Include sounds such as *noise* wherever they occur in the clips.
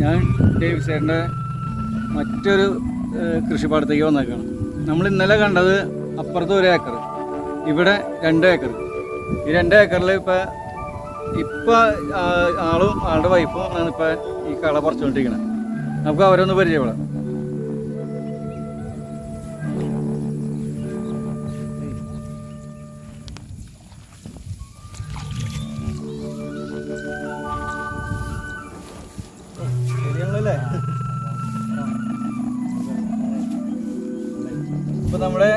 ഞാൻ ഡേവിസേറിന്റെ മറ്റൊരു ഏഹ്, കൃഷിപ്പാടത്തേക്ക് വന്നേക്കാണ്. നമ്മൾ ഇന്നലെ കണ്ടത് അപ്പുറത്ത് ഒരു ഏക്കർ ഇവിടെ രണ്ട് ഏക്കർ ഈ രണ്ട് ഏക്കറിൽ ഇപ്പോൾ ഇപ്പോൾ ആളും ആളുടെ വൈഫും ആണ് ഇപ്പം ഈ കള പറിച്ചുകൊണ്ടിരിക്കുന്നത് നമുക്ക് അവരൊന്ന് പരിചയപ്പെടാം. നമ്മുടെ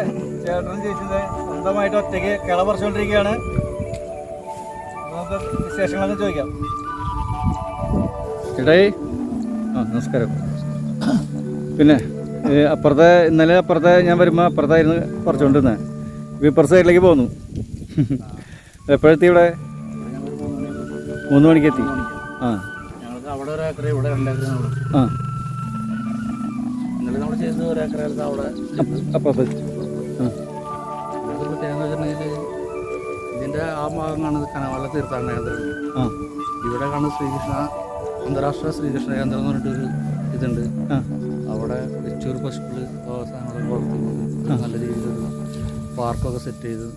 ചേട്ടനും ചേച്ചിയുടെ സ്വന്തമായിട്ട് ഒറ്റയ്ക്ക് കിള പറിച്ചുകൊണ്ടിരിക്കുകയാണ്. നമുക്ക് വിശേഷങ്ങളൊക്കെ ചോദിക്കാം. ചേട്ടായി ആ നമസ്കാരം. പിന്നെ അപ്പുറത്തെ ഇന്നലെ അപ്പുറത്തെ ഞാൻ വരുമ്പോൾ അപ്പുറത്തായിരുന്നു പറിച്ചുകൊണ്ടിരുന്നത് ഇപ്പം ഇപ്പുറത്തെ സൈഡിലേക്ക് പോന്നു. എപ്പോഴെത്തി ഇവിടെ? മൂന്ന് മണിക്ക് എത്തി. ആ. ആ. നമ്മൾ ഏക്കറായിരുന്നു അവിടെ ആ. ഇവിടുത്തെ പ്രത്യേകത എന്ന് വെച്ചിട്ടുണ്ടെങ്കിൽ ഇതിന്റെ ആ ഭാഗമാണ് കനവാള തീർത്ഥാടന കേന്ദ്രം ഇവിടെ കാണുന്ന ശ്രീകൃഷ്ണ അന്താരാഷ്ട്ര ശ്രീകൃഷ്ണ കേന്ദ്രം എന്ന് പറഞ്ഞിട്ടൊരു ഇതുണ്ട്. അവിടെ വെച്ചൂർ പശുക്കൾ സാധനങ്ങളൊക്കെ വളർത്തുന്നത് നല്ല രീതിയിൽ പാർക്കൊക്കെ സെറ്റ് ചെയ്ത്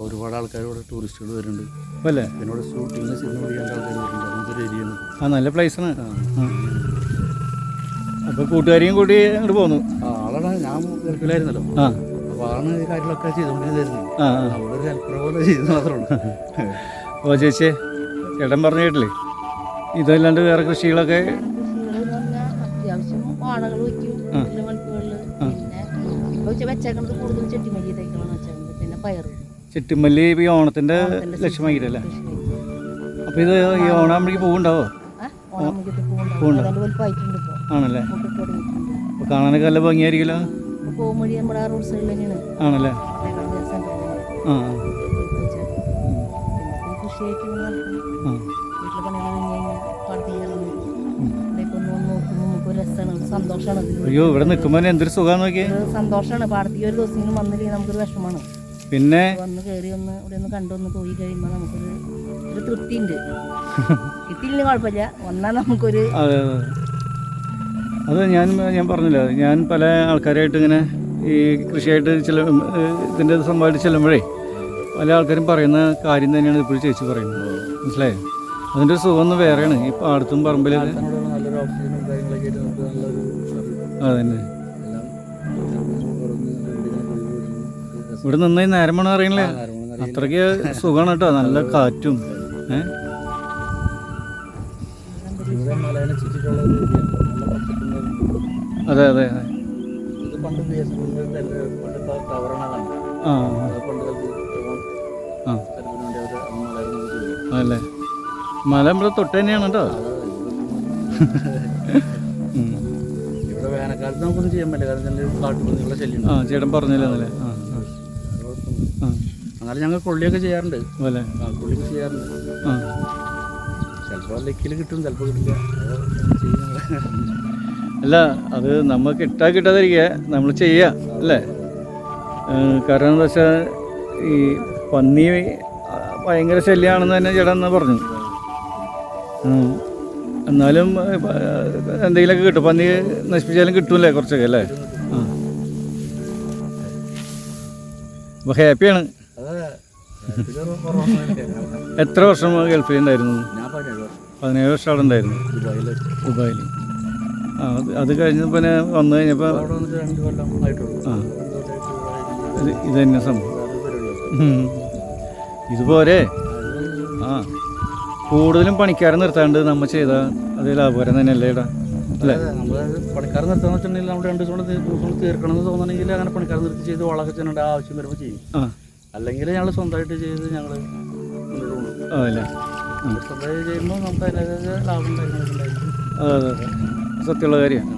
ഒരുപാട് ആൾക്കാർ ഇവിടെ ടൂറിസ്റ്റുകൾ വരുന്നുണ്ട്. അല്ലേ? എന്നോട് ഷൂട്ടിങ്ങിന് സിനിമ ചെയ്യേണ്ട ആൾക്കാർ വരുന്നുണ്ട്. അങ്ങനത്തെ ഒരു ഏരിയ ആ നല്ല പ്ലേസാണ് അപ്പോൾ കൂട്ടുകാരിയും കൂടി അങ്ങോട്ട് പോന്നു. ആളാണ്. ഞാൻ ഗൾഫിലായിരുന്നല്ലോ അപ്പോൾ ആണ് ഈ കാര്യങ്ങളൊക്കെ ചെയ്തുകൊണ്ടിരുന്നത് അവിടെ ഒരു ഹെൽപ്പർ പോലെ ചെയ്തു മാത്രമേ ഉള്ളൂ. ഓ ചേച്ചി ചേട്ടൻ പറഞ്ഞു കേട്ടില്ലേ? ഇതല്ലാണ്ട് വേറെ കൃഷികളൊക്കെ ചെട്ടിമല്ലി ഈ ഓണത്തിന്റെ ലക്ഷ്യമായിട്ടല്ലേ അപ്പൊ അപ്പോൾ ഇത് ഈ ഓണാകുമ്പോഴേക്ക് പൂവുണ്ടാവോ? പൂവുണ്ടാവും. ആണല്ലേ? അപ്പോൾ കാണാനൊക്കെ നല്ല സൈഡിൽ ആണല്ലേ? ആ അയ്യോ ഇവിടെ നിൽക്കുമ്പോൾ എന്തൊരു സുഖം നോക്കിയേ. സന്തോഷാണ്. സന്തോഷമാണ് പാടത്തേക്ക് ഒരു ദിവസം വന്നില്ലെങ്കിൽ നമുക്കൊരു വിഷമമാണ്. പിന്നെ? വന്ന് കയറി ഒന്ന് ഇവിടെ ഒന്ന് കണ്ടൊന്ന് പോയി കഴിയുമ്പോൾ നമുക്കൊരു ഒരു തൃപ്തി ഉണ്ട് *laughs* കിട്ടിയില്ലെങ്കിൽ കുഴപ്പമില്ല. വന്നാൽ നമുക്കൊരു അതെ ഞാൻ ഞാൻ പറഞ്ഞില്ല. ഞാൻ പല ആൾക്കാരായിട്ട് ഇങ്ങനെ ഈ കൃഷിയായിട്ട് ചില ഇതിന്റെ സംഭവമായിട്ട് ചെല്ലുമ്പോഴേ പല ആൾക്കാരും പറയുന്ന കാര്യം തന്നെയാണ് ഇപ്പോഴും ചേച്ചി പറയുന്നത്. മനസ്സിലായോ? അതിന്റെ ഒരു സുഖം ഒന്ന് വേറെയാണ്. ഈ പാടത്തും പറമ്പിൽ അതന്നെ. ഇവിടെ നിന്ന് നേരമാണ് അറിയണല്ലേ? അത്രയ്ക്ക് സുഖമാണ് കേട്ടോ. നല്ല കാറ്റും ഏ? അതെ അതെ അതെ. ഇത് പണ്ട് ബി എസ് പണ്ട് ടവറാണ് ആ. മല തൊട്ട് തന്നെയാണ് കേട്ടോ. ഉം. ഇവിടെ വേനൽക്കാലത്ത് നമുക്കൊന്നും ചെയ്യാൻ പറ്റില്ല. കാരണം കാട്ടുപന്നികളുടെ ശല്യം ആ ചേട്ടൻ പറഞ്ഞില്ലേ എന്നല്ലേ ആ ഞങ്ങൾ കൊള്ളിയൊക്കെ ചെയ്യാറുണ്ട്. ആ കൊള്ളിയൊക്കെ ചെയ്യാറുണ്ട്. ആ. ചിലപ്പോൾ ലക്കിൽ കിട്ടും ചിലപ്പോൾ കിട്ടില്ല. അല്ല അത് നമുക്ക് ഇട്ടാ കിട്ടാതിരിക്കുക നമ്മൾ ചെയ്യുക അല്ലേ കാരണം എന്താ വെച്ചാൽ ഈ പന്നി ഭയങ്കര ശല്യമാണെന്ന് തന്നെ ചേട്ടൻ പറഞ്ഞു. എന്നാലും എന്തെങ്കിലുമൊക്കെ കിട്ടും. പന്നി നശിപ്പിച്ചാലും കിട്ടൂലേ കുറച്ചൊക്കെ അല്ലേ? ആ. അപ്പോൾ ഹാപ്പിയാണ്. എത്ര വർഷം ഗൾഫിൽ ഉണ്ടായിരുന്നു? പതിനേഴ് വർഷം. അവിടെ ഉണ്ടായിരുന്നു? ദുബായിൽ ദുബായിൽ അത് കഴിഞ്ഞ പിന്നെ വന്നു കഴിഞ്ഞപ്പോൾ ആ. ഇത് ഇത് തന്നെ സംഭവം ഇതുപോലെ ആ. കൂടുതലും പണിക്കാരെ നിർത്താണ്ട് നമ്മൾ ചെയ്ത അത് ലാഭകരം തന്നെയല്ലേ ഇടാ അല്ലേ? പണിക്കാർ നിർത്താന്ന് വെച്ചിട്ടുണ്ടെങ്കിൽ നമ്മൾ രണ്ട് ദിവസം ദിവസം തീർക്കണം എന്ന് തോന്നണമെങ്കിൽ അങ്ങനെ പണിക്കാർ നിർത്തി ചെയ്ത് വളമൊക്കെ ചെയ്യേണ്ട ആവശ്യം വരുമ്പോൾ ചെയ്യും. അല്ലെങ്കിൽ ഞങ്ങൾ സ്വന്തമായിട്ട് ചെയ്ത് ഞങ്ങൾ അതല്ലേ ഉം. സ്വന്തമായിട്ട് ചെയ്യുമ്പോൾ നമുക്ക് അതിനകത്ത് ലാഭം കാര്യങ്ങളൊക്കെ ഉണ്ടായിരിക്കും. അതെ അതെ. സത്യമുള്ള കാര്യമാണ്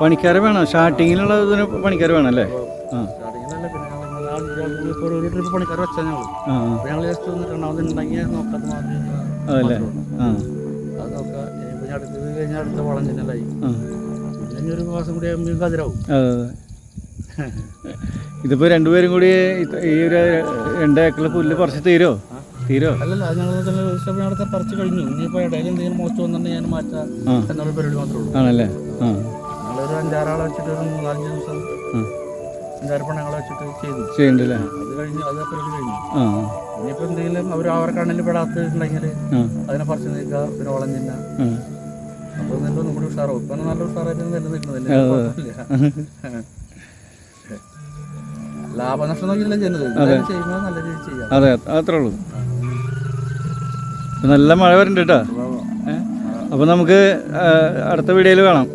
പണിക്കാരെ വേണം. സ്റ്റാർട്ടിങ്ങിലുള്ള ഇതിന് പണിക്കാർ വേണം അല്ലേ ആ. അതല്ലേ? ഇതിപ്പോൾ രണ്ടുപേരും കൂടി ഈ ഒരു രണ്ടേക്കറിൽ പുല്ല് കുറച്ച് തീരുമോ തീരോ? അല്ലല്ല അത് ഞങ്ങൾ പറിച്ച് കഴിഞ്ഞു. ഇനിയിപ്പോൾ ഇടയിൽ എന്തെങ്കിലും മോശം വന്നിട്ടുണ്ടെങ്കിൽ ഞാൻ മാറ്റാം ആ. എന്നുള്ള പരിപാടി മാത്രമേ ഉള്ളൂ. ആണല്ലേ? ആ. ഞങ്ങളൊരു അഞ്ചാറാളെ വെച്ചിട്ട് ഒരു മൂന്നാലഞ്ച് ദിവസം ആ. അഞ്ചാറ് പെണ്ണുങ്ങളെ വെച്ചിട്ട് ചെയ്തു. ചെയ്യണ്ടല്ലേ? അത് കഴിഞ്ഞു അത് പരിപാടി കഴിഞ്ഞു. ആ. ഇനിയിപ്പോൾ എന്തെങ്കിലും അവർ അവരുടെ കണ്ണിൽ പെടാത്തുണ്ടെങ്കിൽ ആ. അതിനെ പറിച്ച് നീക്കുക പിന്നെ വളം തിന്ന അപ്പോൾ ഒന്നും കൂടി ഉഷാറാവും. ഇപ്പം നല്ല ഉഷാറായിട്ട് തന്നെ നിൽക്കുന്നത് *laughs* ലാഭനഷ്ടം നോക്കിയില്ല ചെയ്യുന്നത്. ചെയ്യുമ്പോൾ നല്ല രീതിയിൽ ചെയ്യാം. അതെ അത്രേ ഉള്ളൂ. നല്ല മഴ വരുന്നുണ്ട് കേട്ടോ. അപ്പോൾ നമുക്ക് അടുത്ത വീഡിയോയിൽ കാണാം.